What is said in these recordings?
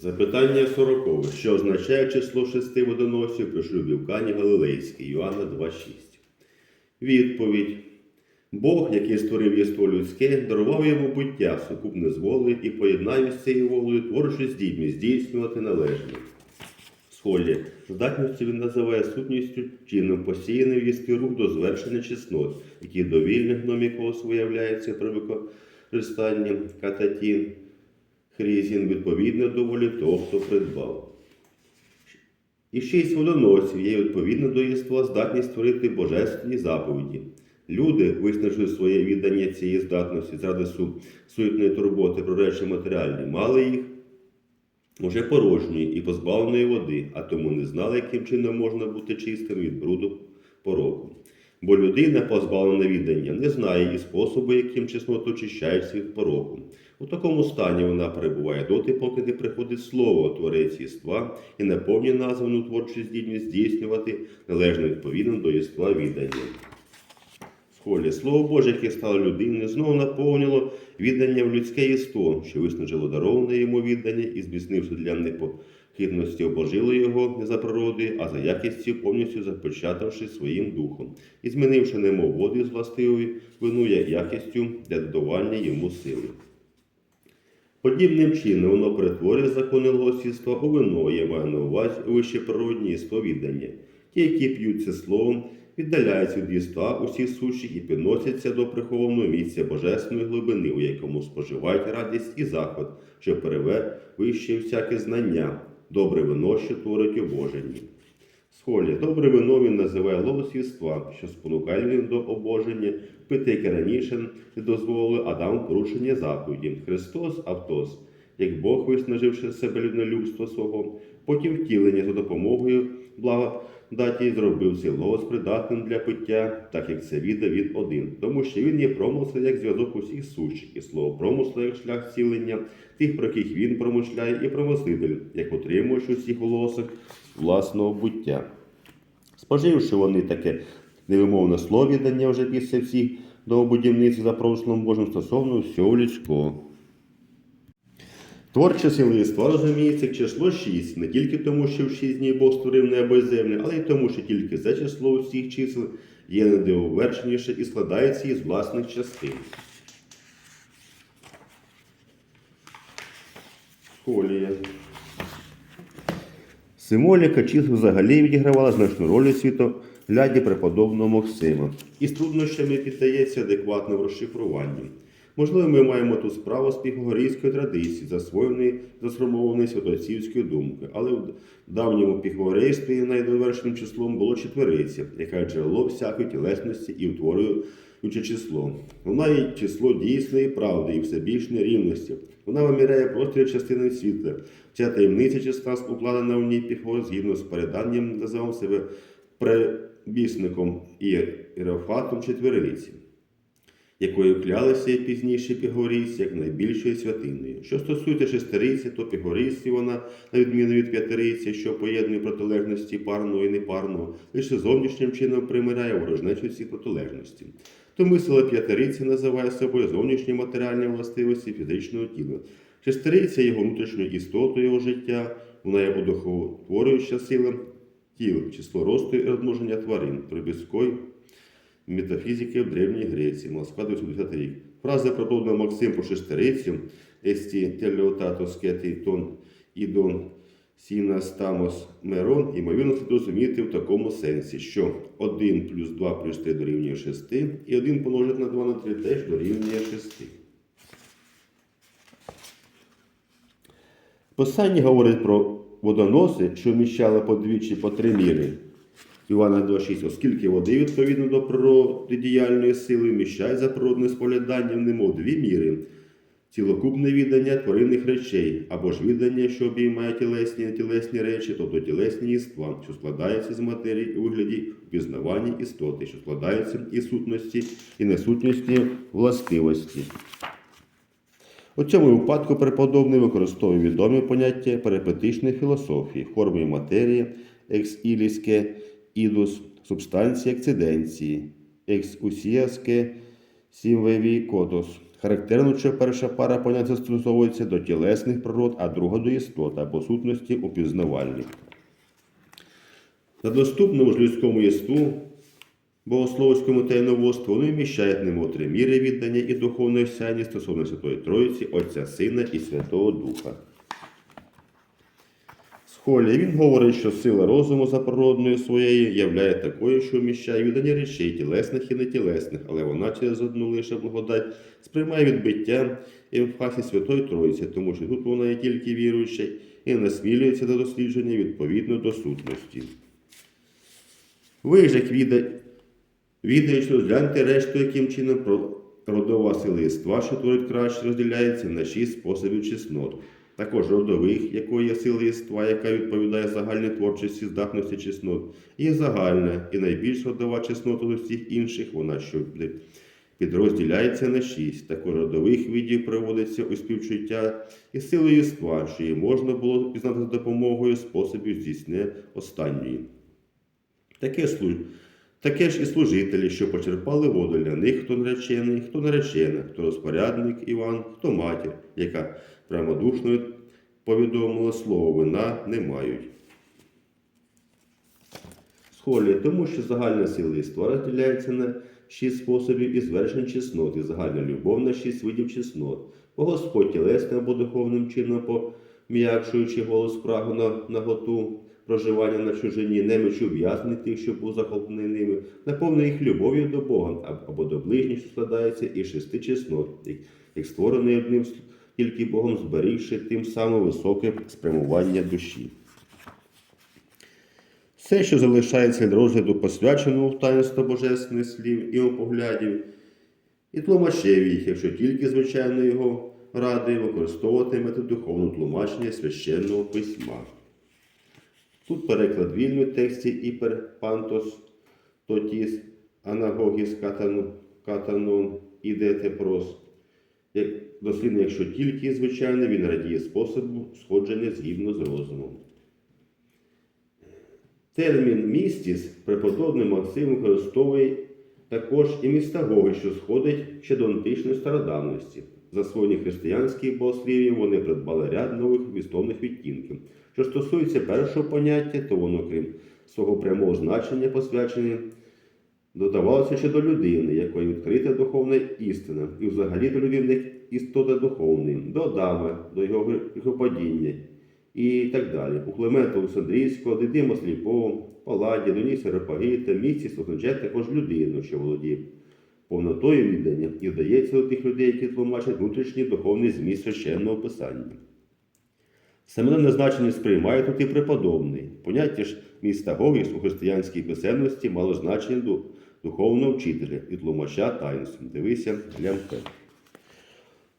Запитання сорокове. Що означає число шести водоносів при шлюбі в Кані Галилейській? Йоанна 2.6. Відповідь. Бог, який створив єство людське, дарував йому буття, сукупне з волею і поєднання з цією волею, творчі здібні здійснювати належне. Схолі. Здатністю він називає сутністю чином посіяним вісти рух до звершення чеснот, які довільних номікос виявляється при використанні кататін, хрізін відповідно до волі того, хто придбав. І шість водоносів є відповідно до єства здатність створити божественні заповіді. Люди, виснажили своє віддання цієї здатності заради су- суетної турботи про речі матеріальні, мали їх уже порожньої і позбавленої води, а тому не знали, яким чином можна бути чистим від бруду пороку. Бо людина, позбавлена віддання, не знає і способу, яким чесноту очищається від пороку. У такому стані вона перебуває доти, поки не приходить слово творець єства і наповнює названу творчу здібність здійснювати належно відповідно до єства віддання. Схолі Слово Боже, яке стало людиною, знову наповнило віддання в людське єство, що виснажило дароване йому віддання і, зміцнивши для непохитності, обожило його не за природи, а за якістю, повністю запечатавши своїм духом, і змінивши немов води з властивою, винує якістю для додавання йому сили. Подібним чином воно перетворює закони лосівства у вино, я маю на увазі вище природні сповідання. Ті, які п'ють це словом, віддаляються від єства усіх сущих і підносяться до прихованого місця божественної глибини, у якому споживають радість і захват, що перевищує всяке знання, добре вино, що творить обожені. Схолі, добре вино він називає ловос що спонукає людину до обоження, пити, яке раніше не дозволили Адам порушення заповіді. Христос Автос, як Бог, виснаживши себе люднолюбство свого, потім втілення за допомогою благодаті зробив ловос придатним для пиття, так як це віда він один, тому що він є промислом як зв'язок усіх сущих, і слово промисла як шлях цілення, тих, про яких він промишляє, і промислитель, як утримуєш усіх голосах власного буття. Споживши вони таке невимовне словідання вже після всіх домобудівниць за промислом Божим стосовно всього людського. Творче силиство розуміється як число 6, не тільки тому, що в 6 днів Бог створив небо і землю, але й тому, що тільки це число усіх чисел є недивовершеніше і складається із власних частин. Колія. Символіка чисел взагалі відігравала значну роль у світогляді преподобного Максима. І з труднощами піддається адекватно в розшифруванні. Можливо, ми маємо тут справу з піфагорійської традиції, засвоєної, засформованої святоотцівської думки, але в давньому піфагорействі найдовершеним числом було четвериця, яка джерело всякої тілесності і утворююче число. Вона є число дійсної правди і всебічної рівності. Вона виміряє простір частини світла. Ця таємниця числа укладена в ній Піфагор згідно з переданням називав себе пребісником і Іерофатом четвериці якою клялися пізніше пігорійці як найбільшою святиною. Що стосується шестериці, то пігорійці вона, на відміну від п'ятириці, що поєднує протилежності парного і непарного, лише зовнішнім чином примиряє ворожнечу ці протилежності. Тому сила п'ятириці називає собою зовнішні матеріальні властивості фізичного тіла. Шестериця його внутрішньою істотою його життя, вона є удохотворююча сила тіл, число росту і розмноження тварин, прибізкої метафізики в Древній Греції, Москва 80 рік. Фраза преподобного Максим по шестериці, есті телеотатос кетейтон сінастамос мерон, ймовірно, слід розуміти в такому сенсі, що 1 плюс 2 плюс 3 дорівнює 6, і 1 помножити на 2 на 3 теж дорівнює 6. Писання говорить про водоноси, що вміщали по двічі по три міри. Івана 2,6, оскільки води відповідно до природодіяльної сили вміщають за природним спогляданням, немов дві міри, цілокупне віддання тваринних речей, або ж віддання, що обіймає тілесні і нетілесні речі, тобто тілесні іства, що складаються з матерії у вигляді впізнавання істоти, що складаються із сутності і несутності властивості. У цьому випадку преподобний використовує відомі поняття перипетичної філософії, форми матерії, екс-іліське, ідус, субстанції акциденції, екс-усіаске, сімвеві кодос, Характерно, що перша пара понять застосовується до тілесних природ, а друга до істот або сутності упізнавальних. На доступному ж людському єству, богословському таїноводству, вони вміщають немотри міри віддання і духовної сяйні стосовно Святої Троїці, Отця Сина і Святого Духа. Схолі він говорить, що сила розуму за природною своєю являє такою, що вміщає віддані речей тілесних і нетілесних, але вона через одну лише благодать сприймає відбиття і в фасі Святої Троїці, тому що тут вона є тільки віруюча і не насмілюється до дослідження відповідно до сутності. Ви ж як віда- відаючи, розгляньте решту, яким чином родова сила єства, що творить краще, розділяється на шість способів чеснот. Також родових, якої є сила єства, яка відповідає загальній творчості здатності чеснот, є загальна і найбільш родова чеснота з усіх інших, вона що підрозділяється на шість. Також родових видів приводиться у співчуття і силою єства, що її можна було пізнати за допомогою способів здійснення останньої. Таке, слу- таке ж і служителі, що почерпали воду для них, хто наречений, хто наречена, хто розпорядник Іван, хто матір, яка прямодушно повідомила слово вина не мають. Схолі, тому що загальна сила єства розділяється на шість способів і звершень чеснот, і загальна любов на шість видів чеснот. Бо Господь тілесним або духовним чином пом'якшуючи голос прагу на наготу, проживання на чужині, немич ув'язнений тих, що був захоплений ними, наповнив їх любов'ю до Бога або до ближніх, що складається із шести чеснот, як, створений одним тільки Богом, зберігши тим самим високе спрямування душі. Все, що залишається для розгляду посвяченого в таїнство божественних слів і поглядів, і тлумачев їх, якщо тільки, звичайно, його ради використовувати метод духовного тлумачення священного письма. Тут переклад вільний в тексті Іпер Пантос Тотіс Анагогіс Катанон Ідете прос. Як дослідно, якщо тільки, звичайно, він радіє способу сходження згідно з розумом. Термін містіс преподобний Максим використовує також і містагоги, що сходить ще до античної стародавності. Засвоєні християнські богослів'я вони придбали ряд нових містовних відтінків. Що стосується першого поняття, то воно, крім свого прямого значення посвячення, додавалося ще до людини, якої відкрита духовна істина, і взагалі до людини істота духовної, до Адама, до його гріхопадіння і так далі. У Климента Олександрійського, Дидима Сліпого, Паладі, Доніса Репагита, місці означає також людину, що володіє повнотою віддання і вдається до тих людей, які тлумачать внутрішній духовний зміст священного писання. Семенне значення сприймає тут і преподобний. Поняття ж містагогіс у християнській писемності мало значення духовного вчителя і тлумача таїнств. Дивися Лямпе.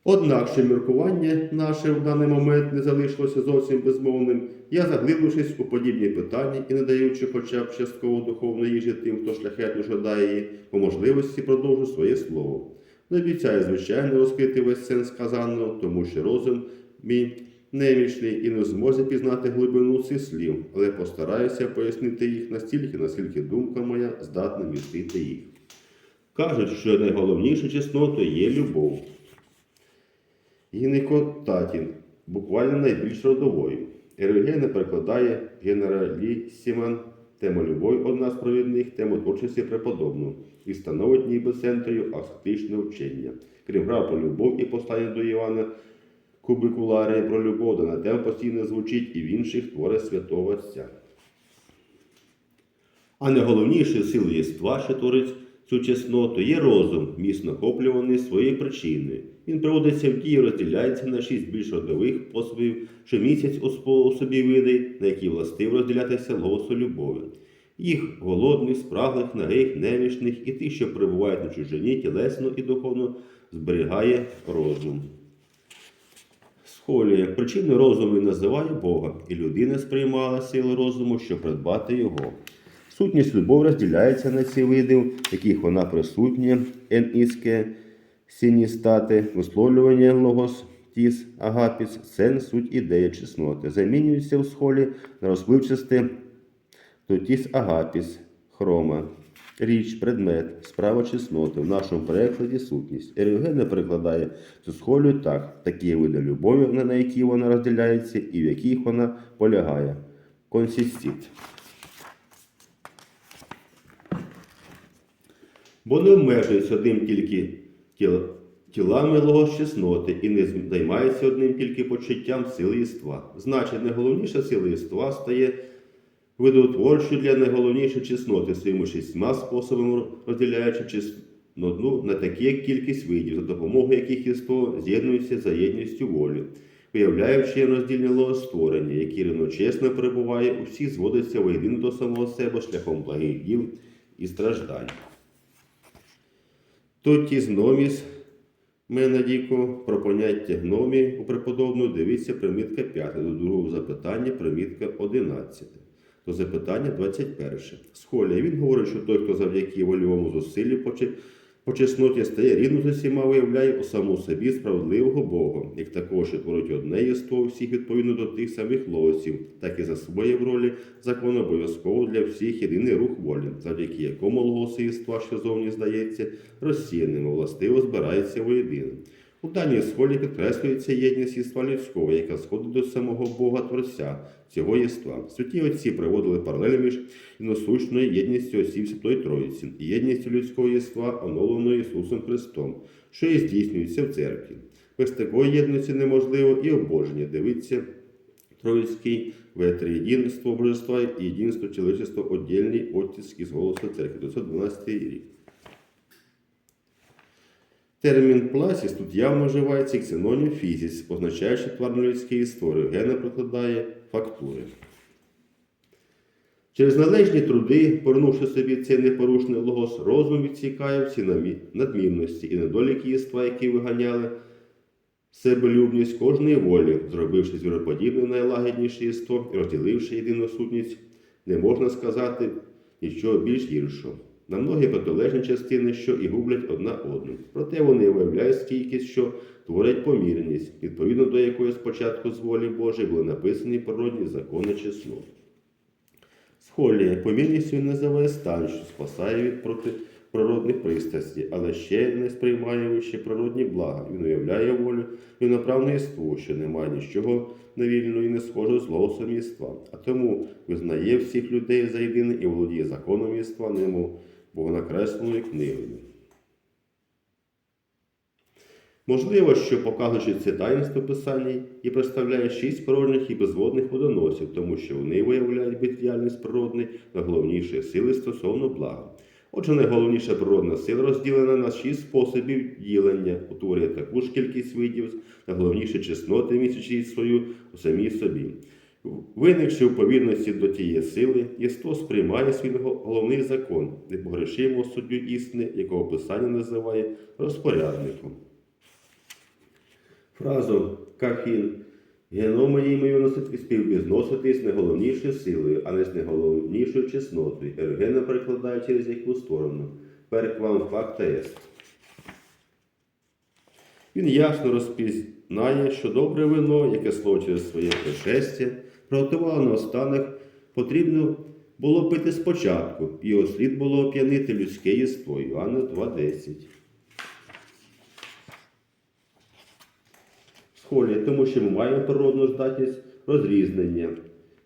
Однак, що міркування наше в даний момент не залишилося зовсім безмовним, я, заглибившись у подібні питання і не даючи хоча б частково духовної їжі тим, хто шляхетно жадає її, по можливості продовжу своє слово. Не обіцяю, звичайно, розкрити весь сенс сказаного, тому що розум мій немічний і не в змозі пізнати глибину цих слів, але постараюся пояснити їх настільки, наскільки думка моя здатна містити їх. Кажуть, що найголовніше чеснотою є любов. Гінекотатін, буквально найбільш родовою. Ерогена перекладає генералісіман, тема любові одна з провідних тем творчості преподобного і становить ніби центрою аскетичного вчення. Крім гра про любов і послання до Івана Кубикуларії про любов, дана тема постійно звучить і в інших творах святого Отця. А найголовнішою силою єства, що творить цю чесноту, є розум, міцно охоплюваний своєю причиною. Він приводиться в дію, розділяється на шість більш родових способів, що місяць у способі види, на які властиво розділятися голосу любові. Їх голодних, спраглих, нагих, немічних і тих, що перебувають на чужині, тілесно і духовно, зберігає розум. Схолія причиною розуму він називає Бога, і людина сприймала силу розуму, щоб придбати його. Сутність любов розділяється на ці види, в яких вона присутня, еніске, сіністати, висловлювання логос, тіс, агапіс, сен, суть, ідея, чесноти. Замінюються в схолі на розпливчасте тотіс агапіс, хрома. Річ, предмет, справа чесноти в нашому перекладі сутність. Ерюгена перекладає цю схолю так: такі види любові, на які вона розділяється і в яких вона полягає. Консістіт. Бо не обмежується одним тільки тіл- тілами логос чесноти і не займається одним тільки почуттям сили єства. Значить, найголовніша сила єства стає видоутворчою для найголовнішої чесноти своїми шістьма способами розділяючи чесноту на такі кількість видів, за допомогою яких єство з'єднується за єдністю волі, виявляючи роздільне логостворення, яке рівночесно перебуває у всіх зводиться воєдино до самого себе шляхом благих діл і страждань. Тут із номіс Менадіко про поняття гномі у преподобного дивіться примітка 5 до другого запитання, примітка 11. До запитання 21. Схолія він говорить, що той, хто завдяки вольовому зусиллю по, чесноті стає рівно з усіма, виявляє у самому собі справедливого Бога, як також і творить одне єство всіх відповідно до тих самих лосів, так і за своє в ролі закон обов'язково для всіх єдиний рух волі, завдяки якому логоси єства, що зовні здається, розсіяним, властиво збирається воєдино. У даній схолі підкреслюється єдність єства людського, яка сходить до самого Бога Творця, цього єства. Святі отці приводили паралелі між іносущною єдністю осіб Святої Троїці і єдністю людського єства, оновленою Ісусом Христом, що і здійснюється в церкві. Без такої єдності неможливо і обоження. Дивіться Троїцький ветри єдинство божества і єдинство чоловічества отдельний оттиск із голосу церкви. 912 рік. Термін пласіс тут явно вживається як синонім фізіс, означаючи тварно-людські історії. Гена прикладає фактури. Через належні труди, порнувши собі цей непорушний логос, розум відсікає всі надмірності і недоліки єства, які виганяли себелюбність кожної волі, зробивши звіроподібне найлагідніше єство і розділивши єдину сутність, не можна сказати нічого більш гіршого. На многі протилежні частини, що і гублять одна одну. Проте вони виявляють стійкість, що творять помірність, відповідно до якої спочатку з волі Божої були написані природні закони чесноти. Схолія помірністю називає стан, що спасає від протиприродних пристрастей, але ще не сприймає вище природні блага. Він уявляє волю і направне єство, що немає нічого невільного і не схожого з логосом. А тому визнає всіх людей за єдине і володіє законом єства, немов богонакресленою книгою. Можливо, що показуючи це таїнство Писання і представляє шість природних і безводних водоносів, тому що вони виявляють бездіяльність природної найголовнішої сили стосовно блага. Отже, найголовніша природна сила розділена на шість способів ділення, утворює таку ж кількість видів, найголовніше чесноти містячи свою у самій собі. Виникши у повірності до тієї сили, єство сприймає свій головний закон, непогрешимого суддю істини, якого Писання називає розпорядником. Фразу «кахін» генома її ймовірності співвізноситись з найголовнішою силою, а не з найголовнішою чеснотою. Ергена перекладає через яку сторону. Перквам факта ест. Він ясно розпізнає, що добре вино, яке слово через своє пришестя, приготувало на останок, потрібно було пити спочатку, його слід було оп'янити людське єство. Іоанна 2.10. Схолі, тому що ми маємо природну здатність розрізнення.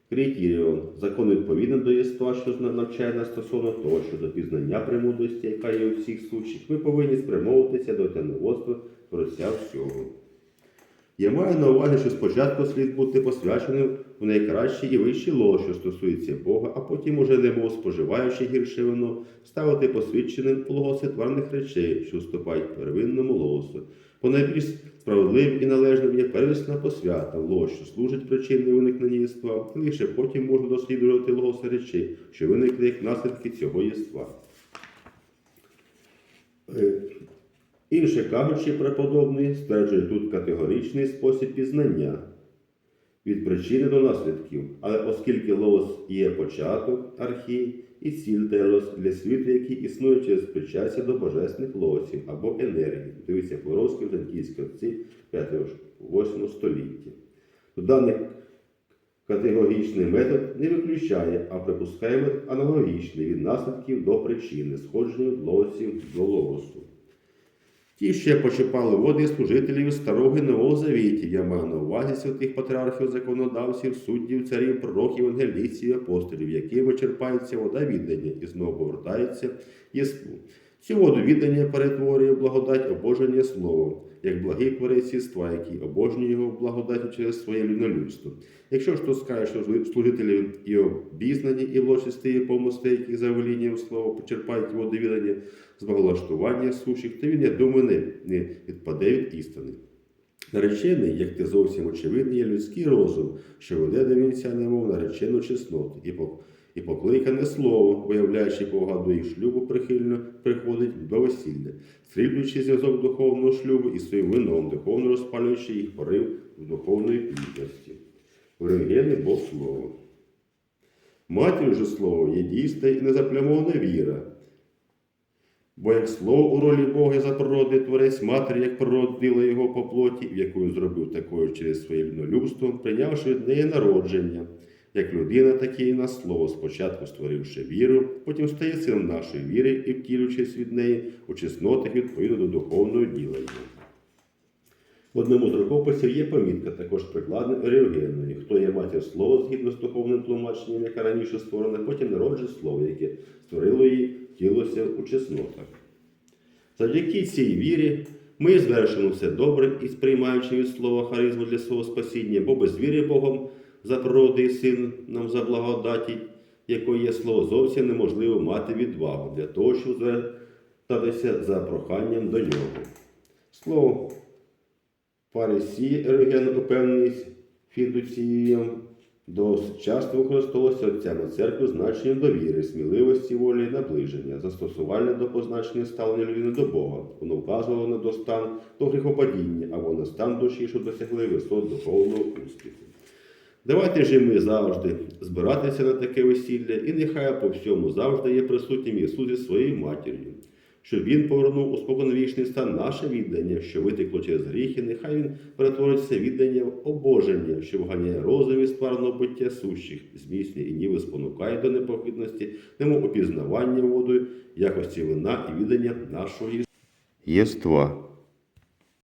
Критіріон, закон відповідний до єства, що навчає стосовно того, що до пізнання премудрості, яка є у всіх сущих, ми повинні спрямовуватися до темноводства Творця всього. Я маю на увазі, що спочатку слід бути посвяченим у найкращий і вищий ло, що стосується Бога, а потім уже немов споживаючи гірше вино, ставити посвідченим у логоси тварних речей, що вступають первинному логосу. По найбільш справедливим і належним є первісна посвята, ло, що служить причиною виникнення єства, і лише потім можна досліджувати логоси речей, що виникли як наслідки цього єства. Е, Інше кажучи, преподобний стверджує тут категоричний спосіб пізнання від причини до наслідків. Але оскільки логос є початок архії і ціль телос для світу, який існує через причастя до божественних логосів або енергії. Дивіться, Флоровський, Візантійські отці 5-8 століття. До даних Категоричний метод не виключає, а припускає аналогічний від наслідків до причини, сходження лосів до логосу. Ті ще почепали води служителів старого нового Завіті. Я маю на увазі святих патріархів, законодавців, суддів, царів, пророків, ангелістів, апостолів, якими черпається вода віддання і знову повертається єству. Цю воду віддання перетворює благодать обоження словом, як благий творець єства, який обожнює його благодаттю через своє люднолюбство. Якщо ж то скаже, що служителі і обізнані, і вложисті, і помости, які за велінням слова почерпають воду віддання з благолаштування сущих, то він, я думаю, не, не відпаде від істини. Наречений, як ти зовсім очевидний, є людський розум, що веде до вінця немов наречену чесноту, і, по, і покликане слово, виявляючи повагу до їх шлюбу, прихильно приходить до весілля, стріблюючи зв'язок духовного шлюбу і своїм вином, духовно розпалюючи їх порив в духовної плідності. Врегени Бог Слово. Матір же слово є дійсна і незаплямована віра. Бо як слово у ролі Бога за природи творець матері, як породила його по плоті, в яку він зробив такою через своє люднолюбство, прийнявши від неї народження, як людина, так і на слово, спочатку створивши віру, потім стає сином нашої віри і втілюючись від неї у чеснотах відповідно до духовного ділення. В одному з рукописів є помітка, також прикладна Оріогенної. Хто є матір слова згідно з духовним тлумаченням, яке раніше створена, потім народжує слово, яке створило її, втілося у чеснотах. Завдяки цій вірі ми звершимо все добре і сприймаючи від слова харизму для свого спасіння, бо без віри Богом за природи і син нам за благодаті, якої є слово, зовсім неможливо мати відвагу для того, щоб звертатися за проханням до нього. Слово Фарисії Ерген упевненість фідуціям досить часто використовувалося отцями церкви значенням довіри, сміливості, волі, наближення, застосування до позначення ставлення людини до Бога. Воно вказувало на до стан до гріхопадіння або на стан душі, що досягли висот духовного успіху. Давайте ж і ми завжди збиратися на таке весілля, і нехай по всьому завжди є присутнім Ісус зі своєю матір'ю щоб він повернув у споконвічний стан наше віддання, що витекло через гріхи, нехай він перетворить це віддання в обоження, що вганяє розум із тварного буття сущих, зміцнює і ніби спонукає до непохитності, немов опізнавання водою, якості вина і віддання нашого єства.